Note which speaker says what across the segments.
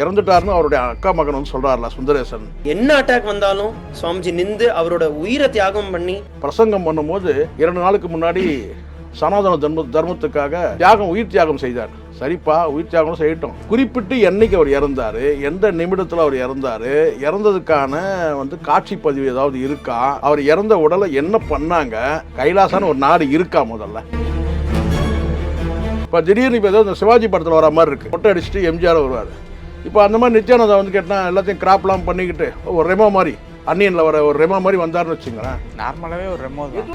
Speaker 1: இறந்துட்டாருன்னு அவருடைய அக்கா மகன் வந்து சொல்றாருல சுந்தரேசன்.
Speaker 2: என்ன அட்டாக் வந்தாலும் சுவாமிஜி நின்று அவரோட உயிரை தியாகம் பண்ணி
Speaker 1: பிரசங்கம் பண்ணும்போது இரண்டு நாளுக்கு முன்னாடி சனாதன தர்ம தர்மத்துக்காக தியாகம் உயிர் தியாகம் செய்தார். சரிப்பா உயிர் தியாகம் செய்யட்டும். குறிப்பிட்டு என்னைக்கு அவர் இறந்தாரு எந்த நிமிடத்தில் அவர் இறந்தாரு இறந்ததுக்கான வந்து காட்சி பதிவு ஏதாவது இருக்கா? அவர் இறந்த உடலை என்ன பண்ணாங்க? கைலாசான ஒரு நாடு இருக்கா முதல்ல? இப்போ திடீர்னு இப்போ ஏதோ இந்த சிவாஜி படத்தில் வர மாதிரி இருக்கு. மொட்டை அடிச்சுட்டு எம்ஜிஆர் வருவார். இப்போ அந்த மாதிரி நித்யானந்தா வந்து கேட்டால் எல்லாத்தையும் கிராப்லாம் பண்ணிக்கிட்டு ஒரு ரெமோ மாதிரி அன்னியனில் வர ஒரு ரெமோ மாதிரி வந்தாருன்னு வச்சுங்களேன்
Speaker 3: நார்மலாவே ஒரு ரெமோ தான்.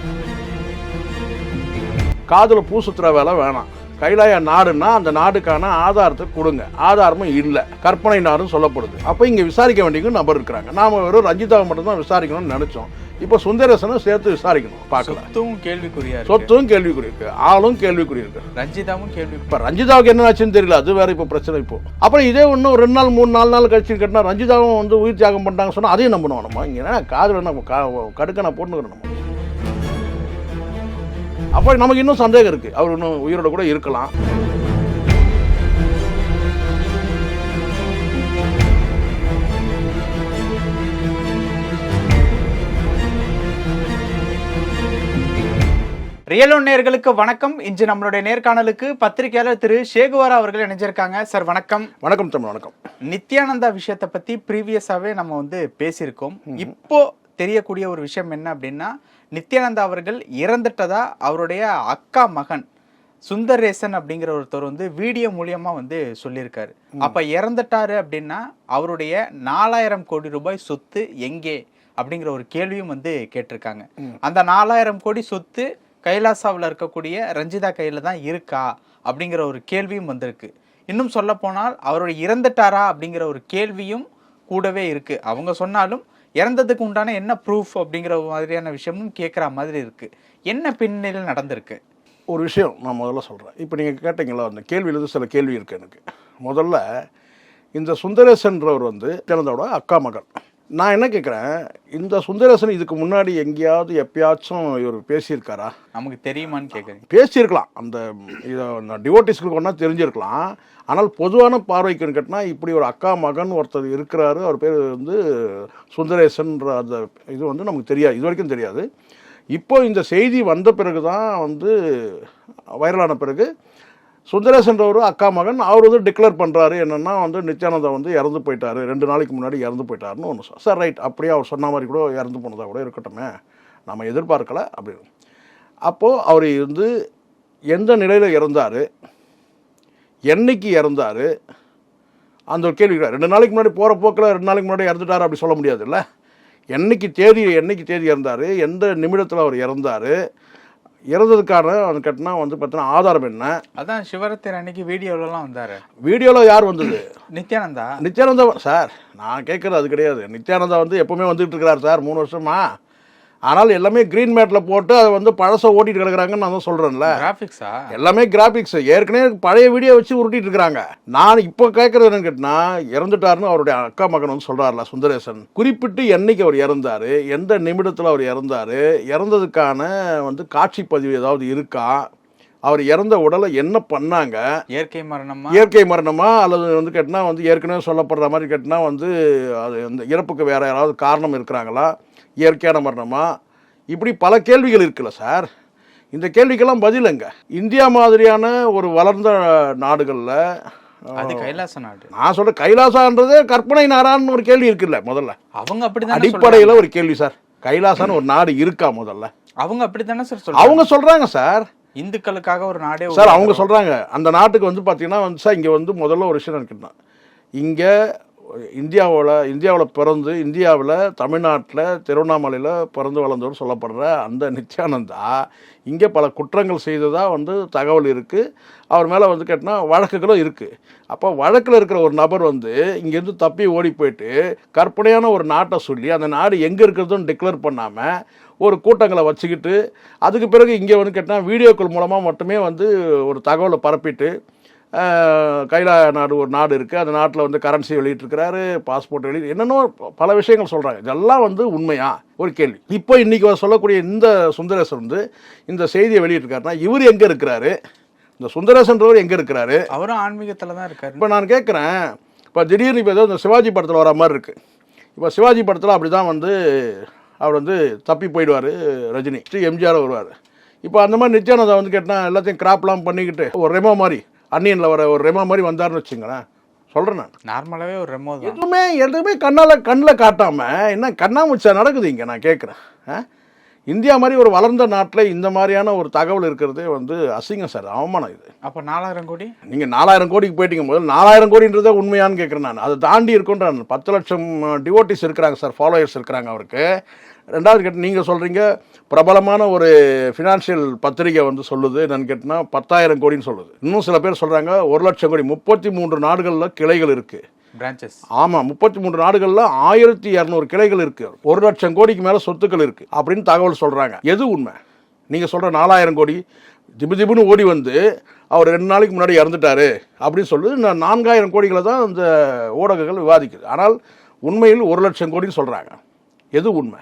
Speaker 1: காதில் பூ சுத்துற வேலை வேணாம். கைலாய நாடுன்னா அந்த நாடுக்கான ஆதாரத்தை கொடுங்க. ஆதாரமும் இல்லை. கற்பனை நாடுன்னு சொல்லப்படுது. அப்போ இங்கே விசாரிக்க வேண்டிய நபர் இருக்கிறாங்க. நாம வெறும் ரஞ்சிதாவை மட்டும்தான் விசாரிக்கணும்னு நினைச்சோம். இப்போ சுந்தரேசனும் சேர்த்து விசாரிக்கணும் பார்க்கல
Speaker 3: சொத்தும் கேள்விக்குறியா
Speaker 1: சொத்தும் கேள்விக்குறி இருக்கு ஆளும் கேள்விக்குறி இருக்கு
Speaker 3: ரஞ்சிதாவும் கேள்வி
Speaker 1: இப்போ ரஞ்சிதாவுக்கு என்ன ஆச்சுன்னு தெரியல. அது வேற இப்போ பிரச்சனை இப்போ. அப்புறம் இதே இன்னும் ரெண்டு நாள் மூணு நாலு நாள் கழிச்சு கேட்டால் ரஞ்சிதாவும் வந்து உயிர் தியாகம் பண்ணிட்டாங்க சொன்னால் அதையும் நம்பணும் நம்ம. இங்கே காதில் நம்ம நான் போட்டுக்கிறோம் நம்ம. அப்போ நமக்கு இன்னும் சந்தேகம் இருக்கு. அவர் இன்னும் உயிரோட கூட இருக்கலாம்.
Speaker 3: ரியலோ நேர்களுக்கு வணக்கம். இன்று நம்மளுடைய நேர்காணலுக்கு பத்திரிகையாளர் திரு ஷேகுவாரா அவர்கள் இணைஞ்சிருக்காங்க. சார் வணக்கம்.
Speaker 1: வணக்கம் தமிழ் வணக்கம்.
Speaker 3: நித்யானந்தா விஷயத்தை பத்தி ப்ரீவியஸாவே நம்ம வந்து பேசியிருக்கோம். இப்போ தெரியக்கூடிய ஒரு விஷயம் என்ன அப்படின்னா நித்யானந்தா அவர்கள் இறந்துட்டதா? அவருடைய அக்கா மகன் சுந்தரேசன் அப்படிங்கிற ஒருத்தர் வந்து வீடியோ மூலியமா வந்து சொல்லியிருக்காரு. அப்ப இறந்துட்டாரு அப்படின்னா அவருடைய நாலாயிரம் கோடி ரூபாய் சொத்து எங்கே? அப்படிங்கிற ஒரு கேள்வியும் வந்து கேட்டிருக்காங்க. அந்த நாலாயிரம் கோடி சொத்து கைலாசாவில் இருக்கக்கூடிய ரஞ்சிதா கையில தான் இருக்கா? அப்படிங்கிற ஒரு கேள்வியும் வந்திருக்கு. இன்னும் சொல்ல போனால் அவருடைய இறந்துட்டாரா அப்படிங்கிற ஒரு கேள்வியும் கூடவே இருக்கு. அவங்க சொன்னாலும் இறந்ததுக்கு உண்டான என்ன ப்ரூஃப் அப்படிங்கிற மாதிரியான விஷயமும் கேட்குற மாதிரி இருக்குது என்ன பின்னணியில் நடந்திருக்கு?
Speaker 1: ஒரு விஷயம் நான் முதல்ல சொல்கிறேன் இப்போ நீங்கள் கேட்டீங்களா அந்த கேள்வியிலேருந்து சில கேள்வி இருக்குது எனக்கு. முதல்ல இந்த சுந்தரேசன்றவர் வந்து திறந்தோட அக்கா மகள். நான் என்ன கேட்குறேன் இந்த சுந்தரேசன் இதுக்கு முன்னாடி எங்கேயாவது எப்பயாச்சும் இவர் பேசியிருக்காரா?
Speaker 3: நமக்கு தெரியுமான்னு கேட்குறீங்க
Speaker 1: பேசியிருக்கலாம். அந்த இதை டிவோட்டிஸ்களுக்கு ஒன்றா தெரிஞ்சிருக்கலாம். ஆனால் பொதுவான பார்வைக்குன்னு கேட்டால் இப்படி ஒரு அக்கா மகன் ஒருத்தர் இருக்கிறாரு. அவர் பேர் வந்து சுந்தரேசன்ற அந்த இது வந்து நமக்கு தெரியாது. இது வரைக்கும் தெரியாது. இப்போ இந்த செய்தி வந்த பிறகு தான் வந்து வைரலான பிறகு சுந்தரேசன்றவரும் அக்கா மகன் அவர் வந்து டிக்ளேர் பண்ணுறாரு என்னென்னா வந்து நித்யானந்தா வந்து இறந்து போயிட்டாரு. ரெண்டு நாளைக்கு முன்னாடி இறந்து போயிட்டாருன்னு ஒன்று சார் ரைட் அப்படியே அவர் சொன்ன மாதிரி கூட இறந்து போனதாக கூட இருக்கட்டுமே. நம்ம எதிர்பார்க்கல அப்படின்னு அப்போது அவர் வந்து எந்த நிலையில் இறந்தார்? என்னைக்கு இறந்தார்? அந்த ஒரு கேள்வி ரெண்டு நாளைக்கு முன்னாடி போகிற போக்கில் ரெண்டு நாளைக்கு முன்னாடி இறந்துட்டார் அப்படி சொல்ல முடியாதுல்ல என்னைக்கு தேதி என்னைக்கு தேதி இறந்தார்? எந்த நிமிடத்தில் அவர் இறந்தார்? இறந்ததுக்கான கட்டினா வந்து பார்த்தீங்கன்னா ஆதாரம் என்ன?
Speaker 3: அதான் சிவராத்திரி அன்னைக்கு வீடியோலலாம் வந்தாரு.
Speaker 1: வீடியோவில் யார் வந்தது?
Speaker 3: நித்யானந்தா.
Speaker 1: நித்யானந்தா சார் நான் கேட்குறது அது கிடையாது. நித்யானந்தா வந்து எப்பவுமே வந்துட்டு இருக்கிறார் சார் மூணு வருஷமா? ஆனால் எல்லாமே க்ரீன் மேட்டில் போட்டு அதை வந்து பழசை ஓட்டிட்டு கிடக்குறாங்கன்னு நான் தான் சொல்கிறேன்ல
Speaker 3: கிராஃபிக்ஸா
Speaker 1: எல்லாமே கிராபிக்ஸ் ஏற்கனவே பழைய வீடியோ வச்சு உருட்டிட்டு இருக்காங்க. நான் இப்போ கேட்கறது என்னன்னு கேட்டினா இறந்துட்டாருன்னு அவருடைய அக்கா மகன் வந்து சொல்றாருல சுந்தரேசன். குறிப்பிட்டு என்னைக்கு அவர் இறந்தாரு எந்த நிமிடத்தில் அவர் இறந்தாரு இறந்ததுக்கான வந்து காட்சி பதிவு ஏதாவது இருக்கா அவர் இறந்த உடலை என்ன பண்ணாங்க
Speaker 3: இயற்கை மரணமா?
Speaker 1: இயற்கை மரணமா அல்லது வந்து கேட்டினா வந்து ஏற்கனவே சொல்லப்படுற மாதிரி கேட்டினா வந்து அது அந்த இறப்புக்கு வேற யாராவது காரணம் இருக்கிறாங்களா இயற்கையான மரணமா? இப்படி பல கேள்விகள் இருக்குல்ல சார். இந்த கேள்விக்கெல்லாம் பதிலுங்க இந்தியா மாதிரியான ஒரு வளர்ந்த நாடுகளில்
Speaker 3: அது கைலாச நாடு.
Speaker 1: நான் சொல்ற கைலாசான்றதே கற்பனை நாடான்னு ஒரு கேள்வி இருக்குல்ல முதல்ல.
Speaker 3: அவங்க அப்படிதானே
Speaker 1: அடிப்படையில் ஒரு கேள்வி சார். கைலாசான்னு ஒரு நாடு இருக்கா முதல்ல?
Speaker 3: சொல்றாங்க. அவங்க அப்படித்தானே சார் சொல்றாங்க.
Speaker 1: அவங்க சொல்றாங்க சார்.
Speaker 3: இந்துக்களுக்காக ஒரு நாடே
Speaker 1: சார் அவங்க சொல்கிறாங்க அந்த நாட்டுக்கு வந்து பார்த்தீங்கன்னா வந்து சார் இங்கே வந்து முதல்ல ஒரு விஷயம் இருக்குன்னா இங்கே இந்தியாவில் இந்தியாவில் பிறந்து இந்தியாவில் தமிழ்நாட்டில் திருவண்ணாமலையில் பிறந்து வளர்ந்தவர் சொல்லப்படுற அந்த நித்யானந்தா இங்கே பல குற்றங்கள் செய்ததாக வந்து தகவல் இருக்குது அவர் மேலே வந்து கேட்டால் வழக்குகளும் இருக்குது அப்போ வழக்கில் இருக்கிற ஒரு நபர் வந்து இங்கேருந்து தப்பி ஓடி போயிட்டு கற்பனையான ஒரு நாட்டை சொல்லி அந்த நாடு எங்கே இருக்கிறதுன்னு டிக்ளேர் பண்ணாமல் ஒரு கூட்டங்களை வச்சுக்கிட்டு அதுக்கு பிறகு இங்கே வந்து கேட்டால் வீடியோக்கள் மூலமாக மட்டுமே வந்து ஒரு தகவலை பரப்பிட்டு கைலா நாடு ஒரு நாடு இருக்குது அந்த நாட்டில் வந்து கரன்சி வெளியிட்டிருக்கிறாரு பாஸ்போர்ட் வெளியிட்டு என்னென்னோ பல விஷயங்கள் சொல்கிறாங்க இதெல்லாம் வந்து உண்மையா? ஒரு கேள்வி. இப்போ இன்றைக்கி சொல்லக்கூடிய இந்த சுந்தரேசன் வந்து இந்த செய்தியை வெளியிட்டிருக்காருன்னா இவர் எங்கே இருக்கிறாரு? இந்த சுந்தரேசன்றவர் எங்கே இருக்கிறாரு?
Speaker 3: அவரும் ஆன்மீகத்துல தான் இருக்காரு.
Speaker 1: இப்போ நான் கேட்குறேன் இப்போ திடீர்னு இப்போ ஏதோ இந்த சிவாஜி படத்தில் வர மாதிரி இருக்குது இப்போ சிவாஜி படத்தில் அப்படி தான் வந்து அவர் வந்து தப்பி போயிடுவார் ரஜினி. ஸ்ரீ எம்ஜிஆர் வருவார். இப்போ அந்த மாதிரி நித்யானந்தா வந்து கேட்டால் எல்லாத்தையும் கிராப்லாம் பண்ணிக்கிட்டு ஒரு ரெமோ மாதிரி அன்னியனில் வர ஒரு ரெமோ மாதிரி வந்தாருன்னு வச்சுங்களேன். சொல்கிறேன் நான்.
Speaker 3: நார்மலாவே ஒரு ரெமோ
Speaker 1: எதுவுமே எதுவுமே கண்ணால் கண்ணில் காட்டாமல் என்ன கண்ணாமூச்சா நடக்குது இங்கே நான் கேட்குறேன் இந்தியா மாதிரி ஒரு வளர்ந்த நாட்டில் இந்த மாதிரியான ஒரு தகவல் இருக்கிறதே வந்து அசிங்கம் சார். அவமானம் இது.
Speaker 3: அப்ப நாலாயிரம் கோடி?
Speaker 1: நீங்கள் நாலாயிரம் கோடிக்கு போயிட்டீங்க முதல்ல. நாலாயிரம் கோடின்றதே உண்மையான்னு கேட்குறேன் நான். அதை தாண்டி இருக்குன்றான் பத்து லட்சம் டிவோட்டிஸ் இருக்கிறாங்க சார் ஃபாலோயர்ஸ் இருக்கிறாங்க அவருக்கு. ரெண்டாவது கேட்டு நீங்கள் சொல்கிறீங்க பிரபலமான ஒரு ஃபினான்ஷியல் பத்திரிகை வந்து சொல்லுது என்னன்னு கேட்டினா பத்தாயிரம் கோடின்னு சொல்லுது. இன்னும் சில பேர் சொல்கிறாங்க ஒரு லட்சம் கோடி முப்பத்தி மூன்று நாடுகளில் கிளைகள் இருக்குது
Speaker 3: பிரான்ச்சஸ்
Speaker 1: ஆமாம் முப்பத்தி மூன்று நாடுகளில் ஆயிரத்தி இரநூறு கிளைகள் இருக்கு. ஒரு லட்சம் கோடிக்கு மேலே சொத்துக்கள் இருக்கு அப்படின்னு தகவல் சொல்கிறாங்க எது உண்மை? நீங்கள் சொல்கிற நாலாயிரம் கோடி திபு திபுன்னு ஓடி வந்து அவர் ரெண்டு நாளைக்கு முன்னாடி இறந்துட்டாரு அப்படின்னு சொல்லி நான் நான்காயிரம் கோடிகளை தான் இந்த ஊடகங்கள் விவாதிக்குது. ஆனால் உண்மையில் ஒரு லட்சம் கோடின்னு சொல்கிறாங்க எது உண்மை?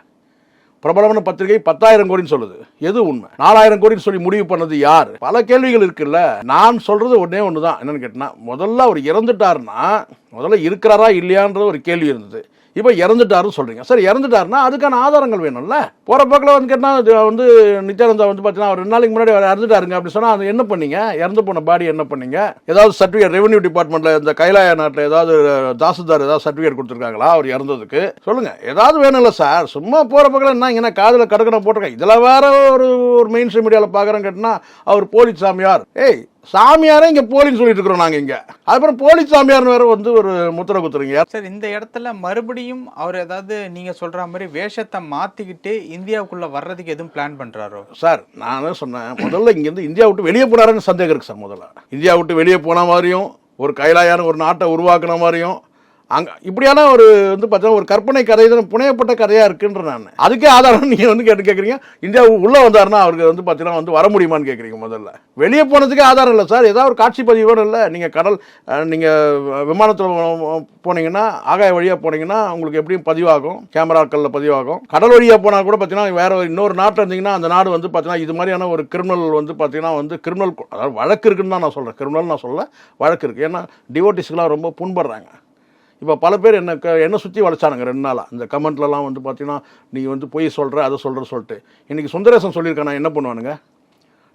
Speaker 1: பிரபலமான பத்திரிகை பத்தாயிரம் கோடின்னு சொல்லுது. எது உண்மை? நாலாயிரம் கோடின்னு சொல்லி முடிவு பண்ணது யார்? பல கேள்விகள் இருக்குல்ல. நான் சொல்றது ஒன்னே ஒன்று தான் என்னன்னு கேட்டேன்னா முதல்ல அவர் இறந்துட்டாருன்னா முதல்ல இருக்கிறாரா இல்லையான்றது ஒரு கேள்வி இருந்தது. இப்போ இறந்துட்டாருன்னு சொல்கிறீங்க சார் இறந்துட்டாருன்னா அதுக்கான ஆதாரங்கள் வேணும்ல. போகிற பக்கத்தில் வந்து கேட்டால் வந்து நித்யானந்தா வந்து பார்த்தீங்கன்னா ரெண்டு நாளைக்கு முன்னாடி அவர் இறந்துட்டாருங்க அப்படி சொன்னால் அது என்ன பண்ணீங்க? இறந்து போன பாடி என்ன பண்ணீங்க? ஏதாவது சர்டிஃபிகேட் ரெவன்யூ டிபார்ட்மெண்ட்டில் இந்த கைலாய நாட்டில் ஏதாவது தாசில்தார் ஏதாவது சர்டிஃபிகேட் கொடுத்துருக்காங்களா அவர் இறந்ததுக்கு? சொல்லுங்கள் ஏதாவது வேணும்ல சார். சும்மா போகிற பக்கம் என்ன இங்கே காதில் கடக்கணும் போட்டிருக்கேன். இதில் வேற ஒரு ஒரு மெயின் ஸ்ட்ரீம் மீடியாவில் பார்க்குறேன் கேட்டினா அவர் போலி சாமியார். ஏய் சாமியாரே இங்கே போலின்னு சொல்லிட்டு இருக்கிறோம் நாங்கள் இங்கே. அதுக்கப்புறம் போலீஸ் சாமியார்னு வேற வந்து ஒரு முத்திரை குத்துறீங்க.
Speaker 3: சார் இந்த இடத்துல மறுபடியும் அவர் ஏதாவது நீங்க சொல்ற மாதிரி வேஷத்தை மாத்திக்கிட்டு இந்தியாவுக்குள்ள வர்றதுக்கு எதுவும் பிளான் பண்றாரோ?
Speaker 1: சார் நான் தான் சொன்னேன். முதல்ல இங்கேருந்து இந்தியா விட்டு வெளியே போனாருன்னு சந்தேகம் இருக்கு சார் முதல்ல. இந்தியா விட்டு வெளியே போன மாதிரியும் ஒரு கைலாயான ஒரு நாட்டை உருவாக்குன மாதிரியும் அங்கே இப்படியான ஒரு வந்து பார்த்தீங்கன்னா ஒரு கற்பனை கதை தான் புனையப்பட்ட கதையாக இருக்குன்ற நான். அதுக்கே ஆதாரம் நீங்கள் வந்து கேட்டு கேட்குறீங்க இந்தியா உள்ளே வந்தாருன்னா அவருக்கு வந்து பார்த்தீங்கன்னா வந்து வர முடியுமான்னு கேட்குறீங்க முதல்ல. வெளியே போனதுக்கே ஆதாரம் இல்லை சார். ஏதாவது ஒரு காட்சி பதிவு வேணும் இல்லை. நீங்கள் கடல் நீங்கள் விமானத்தில் போனீங்கன்னா ஆகாய வழியாக போனீங்கன்னா உங்களுக்கு எப்படியும் பதிவாகும். கேமராக்களில் பதிவாகும். கடல் வழியாக போனால் கூட பார்த்தீங்கன்னா வேற ஒரு இன்னொரு நாட்டில் இருந்தீங்கன்னா அந்த நாடு வந்து பார்த்தீங்கன்னா இது மாதிரியான ஒரு கிரிமினல் வந்து பார்த்தீங்கன்னா வந்து கிரிமினல் அதாவது வழக்கு இருக்குன்னு தான் நான் சொல்கிறேன் கிரிமினல் நான் சொல்ல வழக்கு இருக்குது ஏன்னா டிவோட்டிஸ்க்கெலாம் ரொம்ப புண்படுறாங்க. இப்போ பல பேர் என்ன என்ன சுற்றி வளைச்சானுங்க ரெண்டு நாளாக இந்த கமெண்ட்லலாம் வந்து பார்த்தீங்கன்னா நீ வந்து பொய் சொல்கிற அதை சொல்கிற சொல்லிட்டு. இன்னைக்கு சுந்தரேசன் சொல்லியிருக்கேன் நான் என்ன பண்ணுவானுங்க?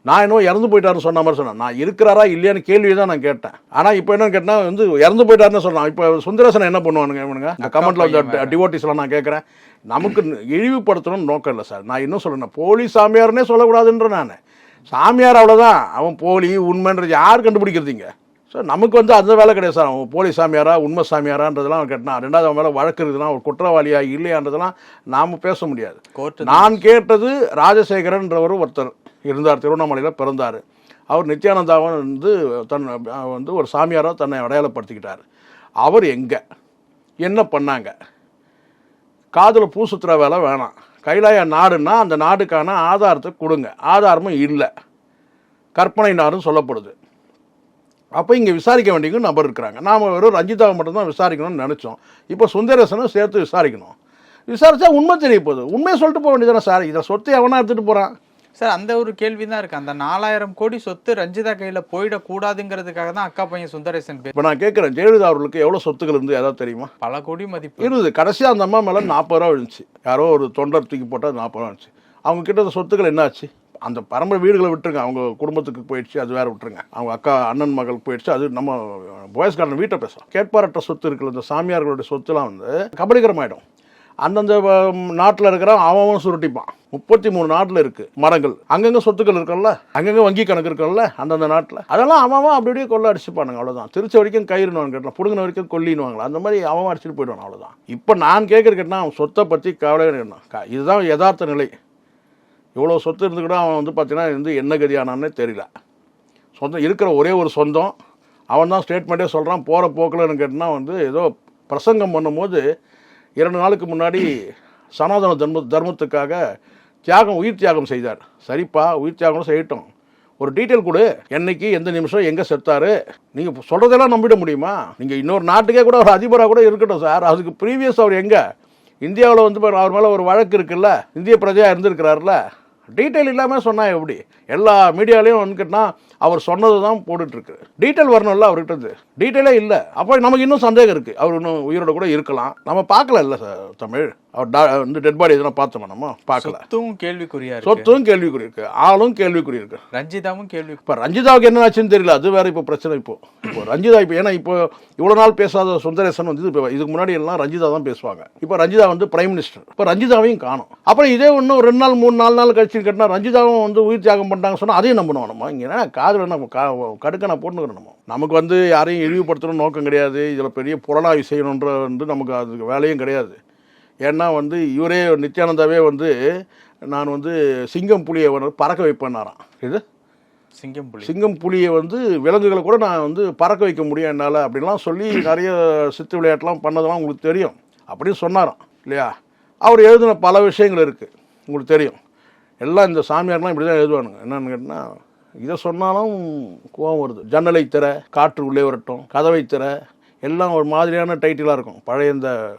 Speaker 1: நான் இன்னும் இறந்து போயிட்டாருன்னு சொன்ன மாதிரி சொன்னேன். நான் இருக்கிறாரா இல்லையான்னு கேள்வி தான் நான் கேட்டேன். ஆனால் இப்போ என்னன்னு கேட்டால் வந்து இறந்து போயிட்டாருன்னு சொன்னான் இப்போ சுந்தரேசன் என்ன பண்ணுவானுங்க இவனுங்க? இந்த கமெண்ட்ல வந்து டிவோட்டிஸ்லாம் நான் கேட்குறேன் நமக்கு இழிவுபடுத்தணும்னு நோக்கம் இல்லை சார். நான் இன்னும் சொல்கிறேன் போலி சாமியார்னே சொல்லக்கூடாதுன்ற நான். சாமியார் அவ்வளோதான் அவன் போலி உண்மைன்றது யார் கண்டுபிடிக்கிறதுங்க? ஸோ நமக்கு வந்து அந்த வேலை கிடையாது சார். அவன் போலி சாமியாரா உண்மை சாமியாரான்றதெல்லாம் அவன் கேட்டான். ரெண்டாவது அவன் மேலே வழக்கு இருக்குதுன்னா ஒரு குற்றவாளியா இல்லையான்றதெல்லாம் நாம் பேச முடியாது. நான் கேட்டது ராஜசேகரன்றவர் ஒருத்தர் இருந்தார். திருவண்ணாமலையில் பிறந்தார். அவர் நித்யானந்தாவை வந்து தன் வந்து ஒரு சாமியாராக தன்னை அடையாளப்படுத்திக்கிட்டார். அவர் எங்கே? என்ன பண்ணாங்க? காதில் பூ சுத்துற வேலை வேணாம். கைலாய நாடுன்னா அந்த நாடுக்கான ஆதாரத்தை கொடுங்க. ஆதாரமும் இல்லை. கற்பனை நாடுன்னு சொல்லப்படுது. அப்போ இங்கே விசாரிக்க வேண்டிய நபர் இருக்கிறாங்க. நாம் வெறும் ரஞ்சிதாவை மட்டும்தான் விசாரிக்கணும்னு நினச்சோம். இப்போ சுந்தரேசனும் சேர்த்து விசாரிக்கணும். விசாரிச்சா உண்மை தெரிய போகுது. உண்மையை சொல்லிட்டு போக வேண்டியதானே சார்? இதை சொத்தை எவனா எடுத்துகிட்டு போகிறான்
Speaker 3: சார் அந்த ஒரு கேள்வி தான் இருக்கு. அந்த நாலாயிரம் கோடி சொத்து ரஞ்சிதா கையில போயிடக்கூடாதுங்கிறதுக்காக தான் அக்கா பையன் சுந்தரேசன் பேர்.
Speaker 1: இப்போ நான் கேட்குறேன் ஜெயலலிதா அவர்களுக்கு எவ்வளோ சொத்துக்கள் இருந்து ஏதாவது தெரியுமா?
Speaker 3: பல கோடி மதிப்பு.
Speaker 1: இருந்தது. கடைசியாக அந்த அம்மா மேலே நாற்பது ரூபா விழுந்துச்சு. யாரோ ஒரு தொண்டர் தூக்கி போட்டால் நாற்பது ரூபா இருந்துச்சு அவங்க கிட்ட சொத்துக்கள் என்னாச்சு? அந்த பரம்பரை வீடுகளை விட்டுருங்க. அவங்க குடும்பத்துக்கு போயிடுச்சு அது வேறு விட்டுருங்க. அவங்க அக்கா அண்ணன் மகளுக்கு போயிடுச்சு அது நம்ம பாய்ஸ் கார்டன் வீட்டை பேசலாம் கேட்பாரற்ற சொத்து இருக்கிற இந்த சாமியார்களுடைய சொத்துலாம் வந்து கபலீகரமாயிடும். அந்தந்த நாட்டில் இருக்கிற அவன் சுருட்டிப்பான். முப்பத்தி மூணு நாட்டில் இருக்குது மரங்கள். அங்கங்கே சொத்துக்கள் இருக்குல்ல அங்கங்கே வங்கி கணக்கு இருக்குல்ல அந்தந்த நாட்டில். அதெல்லாம் அவன் அப்படி அப்படியே கொள்ள அடிச்சுப்பானுங்க அவ்வளோதான் திருச்சி வரைக்கும் கயிறுன்னு கேட்டலாம் புடுங்கின வரைக்கும் கொல்லின்னுவாங்களா அந்த மாதிரி அவன் அடிச்சுட்டு போயிடுவான் அவ்வளோதான் இப்போ நான் கேட்குற கேட்டால் அவன் சொத்தை பற்றி கவலை க- இதுதான் யதார்த்த நிலை. இவ்வளோ சொத்து இருந்து கூட அவன் வந்து பார்த்தீங்கன்னா வந்து என்ன கதியானான்னு தெரியல. சொந்தம் இருக்கிற ஒரே ஒரு சொந்தம். அவன் தான் ஸ்டேட்மெண்ட்டே சொல்கிறான் போகிற போக்கில்னு கேட்டால் வந்து ஏதோ பிரசங்கம் பண்ணும்போது இரண்டு நாளுக்கு முன்னாடி சனாதன தர்ம தர்மத்துக்காக தியாகம் உயிர் தியாகம் செய்தார். சரிப்பா உயிர் தியாகம் செய்யட்டும். ஒரு டீட்டெயில் கொடு. என்னைக்கு எந்த நிமிஷம் எங்கே செத்தார்? நீங்கள் சொல்கிறதெல்லாம் நம்பிட முடியுமா? நீங்கள் இன்னொரு நாட்டுக்கே கூட ஒரு அதிபராக கூட இருக்கட்டும் சார். அதுக்கு ப்ரீவியஸ் அவர் எங்கே? இந்தியாவில் வந்து அவர் மேலே ஒரு வழக்கு இருக்குல்ல? இந்திய பிரஜையாக இருந்திருக்கிறாருல டீட்டெயில் இல்லாமல் சொன்னால் எப்படி? எல்லா மீடியாலையும் வந்துக்கிட்டால் அவர் சொன்னது தான் போட்டுட்ருக்கு. டீட்டெயில் வரணும்ல அவர்கிட்ட இருந்து. டீட்டெயிலே இல்லை. அப்போ நமக்கு இன்னும் சந்தேகம் இருக்குது அவர் இன்னும் உயிரோட கூட இருக்கலாம். நம்ம பார்க்கல இல்லை சார் தமிழ். அவர் டா வந்து டெட் பாடி எதுனா பார்த்தோமா நம்ம? பார்க்கல.
Speaker 3: சொத்தும் கேள்விக்குறியா
Speaker 1: சொத்தும் கேள்விக்குறி இருக்கு ஆளும் கேள்விக்குறி இருக்கு.
Speaker 3: ரஞ்சிதாவும் கேள்வி
Speaker 1: இப்போ ரஞ்சிதாவுக்கு என்ன ஆச்சுன்னு தெரியல. அது வேற இப்போ பிரச்சனை இப்போ. இப்போ ரஞ்சிதா இப்போ ஏன்னா இப்போ இவ்வளோ நாள் பேசாத சுந்தரேசன் வந்து இப்போ இதுக்கு முன்னாடி எல்லாம் ரஞ்சிதா தான் பேசுவாங்க. இப்போ ரஞ்சிதா வந்து பிரைம் மினிஸ்டர் இப்போ ரஞ்சிதாவையும் காணும். அப்புறம் இதே இன்னும் ரெண்டு நாள் மூணு நாலு நாள் கழிச்சு கேட்டால் ரஞ்சிதாவும் வந்து உயிர் தியாகம் பண்ணிட்டாங்க சொன்னால் அதையும் நம்பணும் நம்ம. இங்கே என்ன காதில் நம்ம கடுக்க நான் போட்டுக்கிறோம் நம்ம. நமக்கு வந்து யாரையும் இழிவுபடுத்தணும் நோக்கம் கிடையாது. இதில் பெரிய புலனாய்வு செய்யணுன்ற வந்து நமக்கு அதுக்கு வேலையும் கிடையாது. ஏன்னா வந்து இவரே நித்யானந்தாவே வந்து நான் வந்து சிங்கம் புலியை வந்து பறக்க வைப்பேன்னாராம். இது?
Speaker 3: சிங்கம் புலி.
Speaker 1: சிங்கம் புலியை வந்து விலங்குகளை கூட நான் வந்து பறக்க வைக்க முடியும் என்னால் அப்படின்லாம் சொல்லி நிறைய சித்து விளையாட்டுலாம் பண்ணதெல்லாம் உங்களுக்கு தெரியும். அப்படின்னு சொன்னாராம் இல்லையா? அவர் எழுதின பல விஷயங்கள் இருக்குது உங்களுக்கு தெரியும். எல்லாம் இந்த சாமியார்லாம் இப்படி தான் எழுதுவானுங்க. என்னன்னு கேட்டால் இதை சொன்னாலும் கோவம் வருது. ஜன்னலை திற காற்று உள்ளே வரட்டும் கதவை திற எல்லாம் ஒரு மாதிரியான டைட்டிலாக இருக்கும். பழைய இந்த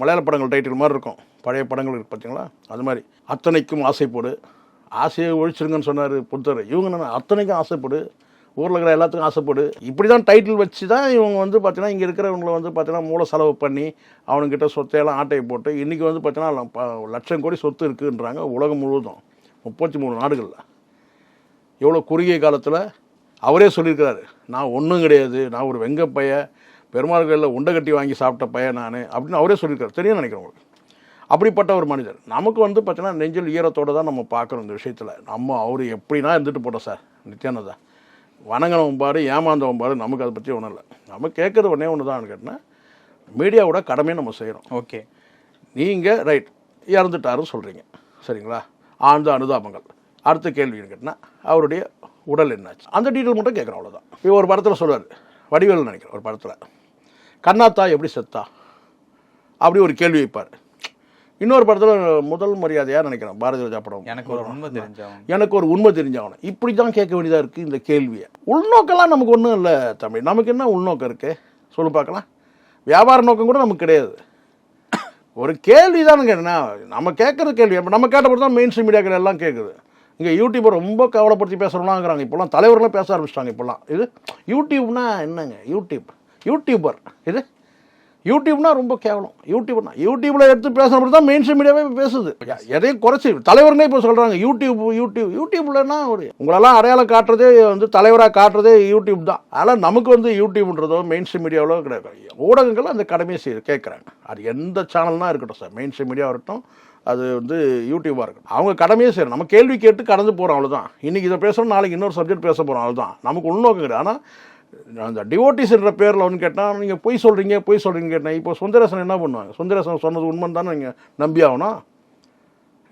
Speaker 1: மலையாள படங்கள் டைட்டில் மாதிரி இருக்கும். பழைய படங்கள் இருக்குது பார்த்தீங்களா அது மாதிரி. அத்தனைக்கும் ஆசைப்படு. ஆசையை ஒழிச்சிருங்கன்னு சொன்னார் புத்தர். இவங்க என்ன அத்தனைக்கும் ஆசைப்படு. ஊரில் இருக்கிற எல்லாத்துக்கும் ஆசைப்படு. இப்படி தான் டைட்டில் வச்சு தான் இவங்க வந்து பார்த்தீங்கன்னா இங்கே இருக்கிறவங்களை வந்து பார்த்தீங்கன்னா மூல செலவு பண்ணி அவனுக்கிட்ட சொத்தையெல்லாம் ஆட்டையை போட்டு இன்றைக்கி வந்து பார்த்தீங்கன்னா லட்சம் கோடி சொத்து இருக்குன்றாங்க உலகம் முழுவதும். முப்பத்தி மூணு நாடுகளில். எவ்வளோ குறுகிய காலத்தில் அவரே சொல்லியிருக்கிறாரு. நான் ஒன்றும் கிடையாது. நான் ஒரு வெங்கப்பையை பைய பெருமாள் கோயிலில் உண்டை கட்டி வாங்கி சாப்பிட்ட பையன் நான் அப்படின்னு அவரே சொல்லியிருக்காரு. தெரியும் நினைக்கிறேன் உங்களுக்கு. அப்படிப்பட்ட ஒரு மனிதர். நமக்கு வந்து பார்த்தீங்கன்னா நெஞ்சில் ஈரத்தோடு தான் நம்ம பார்க்குறோம் இந்த விஷயத்தில். நம்ம அவர் எப்படின்னா இருந்துட்டு போட்டோம் சார். நித்யானந்தா வணங்கினவன் பாரு ஏமாந்தவன் பாரு நமக்கு அதை பற்றி ஒன்றும் இல்லை. நம்ம கேட்குறது ஒன்றே ஒன்று தான் கேட்டினா மீடியாவோட கடமையை நம்ம செய்கிறோம்
Speaker 3: ஓகே.
Speaker 1: நீங்கள் ரைட் இறந்துட்டாருன்னு சொல்கிறீங்க சரிங்களா? ஆழ்ந்த அனுதாபங்கள். அடுத்த கேள்வி கேட்டினா அவருடைய உடல் என்னாச்சு? அந்த டீட்டெயில் மட்டும் கேட்குறோம் அவ்வளோதான் இப்போ ஒரு படத்தில் சொல்லுவார் வடிவேல் நினைக்கிறேன் ஒரு படத்தில். கண்ணாத்தா எப்படி செத்தா? அப்படி ஒரு கேள்வி வைப்பார். இன்னொரு படத்தில் முதல் மரியாதையாக நினைக்கிறேன் பாரதிய ராஜா படம்.
Speaker 3: எனக்கு ஒரு உண்மை தெரிஞ்சவன்.
Speaker 1: எனக்கு ஒரு உண்மை தெரிஞ்சாகணும் இப்படி தான் கேட்க வேண்டியதாக இருக்குது இந்த கேள்வியை. உள்நோக்கெல்லாம் நமக்கு ஒன்றும் இல்லை தமிழ் நமக்கு என்ன உள்நோக்கம் இருக்குது சொல்லு பார்க்கலாம். வியாபார நோக்கம் கூட நமக்கு கிடையாது. ஒரு கேள்வி தானே கேட்டேன்னா நம்ம கேட்குற கேள்வி. அப்போ நம்ம கேட்டப்போ தான் மெயின் ஸ்ட்ரீம் மீடியாக்கள் எல்லாம் கேட்குது இங்கே யூடியூபர் ரொம்ப கவலைப்படுத்தி பேசுகிறவங்களாங்கிறாங்க இப்போல்லாம் தலைவர்களே பேச ஆரம்பிச்சிட்டாங்க இப்போல்லாம். இது யூடியூப்னா என்னங்க? யூடியூப் யூடியூபர் இது? யூடியூப்னா ரொம்ப கேவலம். யூடியூப்னா யூடியூப்பில் எடுத்து பேசுறப்ப தான் மெயின் ஸ்ட்ரீம் மீடியாவே பேசுது. எதையும் குறைச்சி தலைவர்னே இப்போ சொல்கிறாங்க யூடியூப் யூடியூப் யூடியூப்லன்னா ஒரு உங்களெல்லாம் அடையாளம் காட்டுறதே வந்து தலைவராக காட்டுறதே யூடியூப் தான். ஆனால் நமக்கு வந்து யூடியூப்ன்றதோ மெயின் ஸ்ட்ரீம் மீடியாவிலோ கிடையாது. ஊடகங்கள் அந்த கடமையை செய்ய கேட்குறாங்க. அது எந்த சேனல்னால் இருக்கட்டும் சார் மெயின் ஸ்ட்ரீம் மீடியாவாக இருக்கட்டும் அது வந்து யூடியூபாக இருக்கட்டும். அவங்க கடமையே செய்யணும் நம்ம கேள்வி கேட்டு கடந்து போகிறோம் அவ்வளோதான் இன்றைக்கி இதை பேசுகிறோம் நாளைக்கு இன்னொரு சப்ஜெக்ட் பேச போகிறோம் அவ்வளோதான் நமக்கு உள்நோக்கம் கிடையாது. ஆனால் அந்த டிவோட்டிஸ்ன்ற பேரில் வந்து கேட்டால் நீங்கள் பொய் சொல்கிறீங்க பொய் சொல்கிறீங்க கேட்டேன். இப்போ சுந்தரசன் என்ன பண்ணுவாங்க? சுந்தரசன் சொன்னது உண்மைன்னு தானே நீங்கள் நம்பி ஆகணும்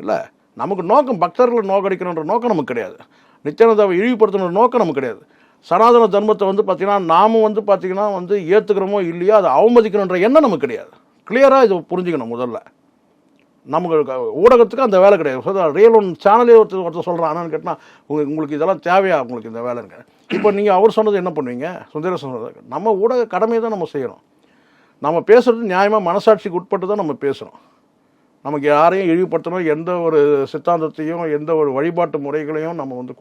Speaker 1: இல்லை நமக்கு நோக்கம் பக்தர்களை நோக்கடிக்கணுன்ற நோக்கம் நமக்கு கிடையாது. நித்யானந்தாவை இழிவுபடுத்தணுன்ற நோக்கம் நமக்கு கிடையாது. சனாதன தர்மத்தை வந்து பார்த்திங்கன்னா நாமும் வந்து பார்த்திங்கன்னா வந்து ஏற்றுக்கிறோமோ இல்லையோ அதை அவமதிக்கணுன்ற எண்ணம் நமக்கு கிடையாது. கிளியராக இதை புரிஞ்சுக்கணும் முதல்ல. நமக்கு ஊடகத்துக்கு அந்த வேலை கிடையாது. ரியல் ஒன் சேனலே ஒருத்தர் ஒருத்தர் சொல்கிறான் ஆனால் கேட்டால் உங்களுக்கு உங்களுக்கு இதெல்லாம் தேவையா? உங்களுக்கு இந்த வேலைன்னு இப்போ நீங்கள் அவர் சொன்னது என்ன பண்ணுவீங்க? சுந்தரேசன் சொன்னது. நம்ம ஊடக கடமையை தான் நம்ம செய்கிறோம் நம்ம பேசுகிறது நியாயமாக மனசாட்சிக்கு உட்பட்டு தான் நம்ம பேசுகிறோம் நமக்கு யாரையும் இழிவுபடுத்தணும் எந்த ஒரு சித்தாந்தத்தையும் எந்த ஒரு வழிபாட்டு முறைகளையும் நம்ம வந்து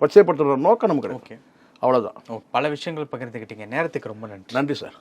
Speaker 1: கொச்சைப்படுத்துகிற நோக்கம் நமக்கு
Speaker 3: ஓகே.
Speaker 1: அவ்வளோதான்
Speaker 3: பல விஷயங்கள் பகிர்ந்துக்கிட்டீங்க நேரத்துக்கு ரொம்ப நன்றி.
Speaker 1: நன்றி சார்.